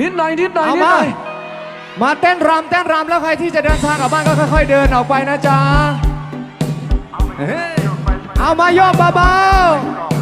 นิดหน่อยนิดหน่อยเอานิดหมาน่อย มาเต้นรำเต้นรำแล้วใครที่จะเดินทางกลับบ้านก็ค่อย ๆ เดินออกไปนะจ๊ะเฮ้ยเอามาโยกเบาๆ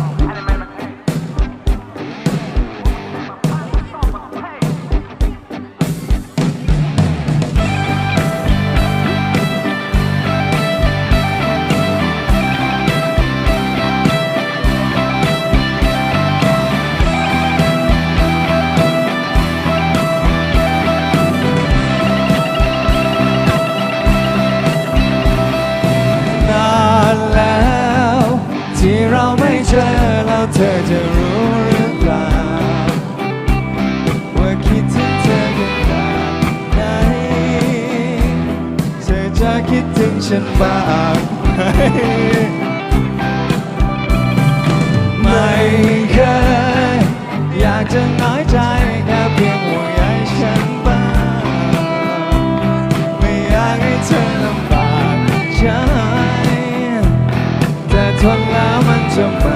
คิดถึงฉันบ้างไม่เคยอยากจะน้อยใจแค่เพียงห่วงใยฉันบ้างไม่อยากให้เธอลำบากใจแต่ทนแล้วมันจะมา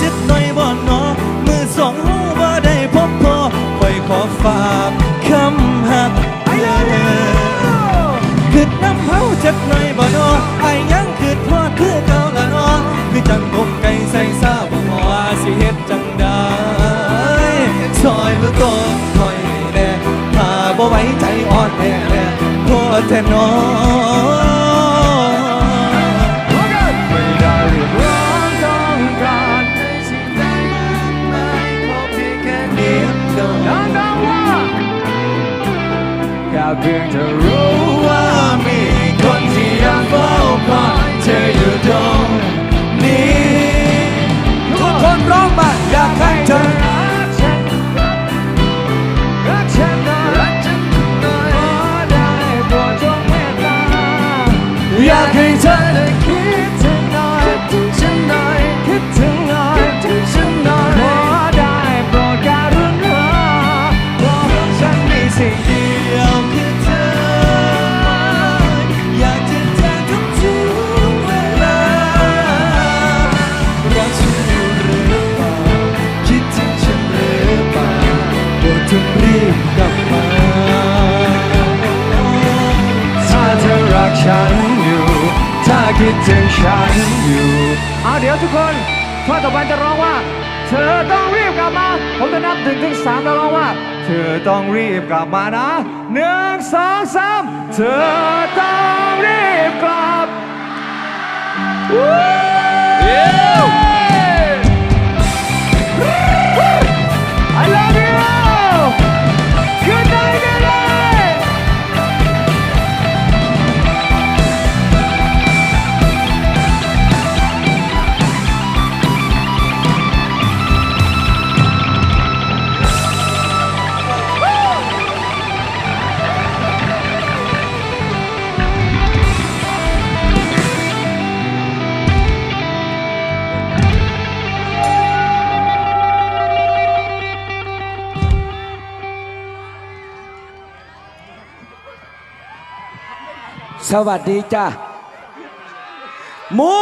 หอดกันจิตหน่อยบ่หนอมือสองหูบ่ได้พบพอคอยขอฝากคำหักเด้อคิดน้ำเฮาจักหน่อยบ่นอไอ้ยังคิดฮอดคือเก่าละนอคือจังกบไก่ใส่ซาบ่ฮอสิเฮ็ดจังใดซอยมือต้นถอยแน่ถ้าบ่ไว้ใจอ่อนแน่แน่โทษแท้น้อ ค่ ดี๋ยวทุกคนท่อนต่อไปจะร้องว่า เธอต้องรีบกลับมา ผมจะนับถึงถึงสามแล้วร้องว่า เธอต้องรีบกลับมานะหนึ่งสองสามเธอต้องรีบกลับ I สวัสดีจ้าม้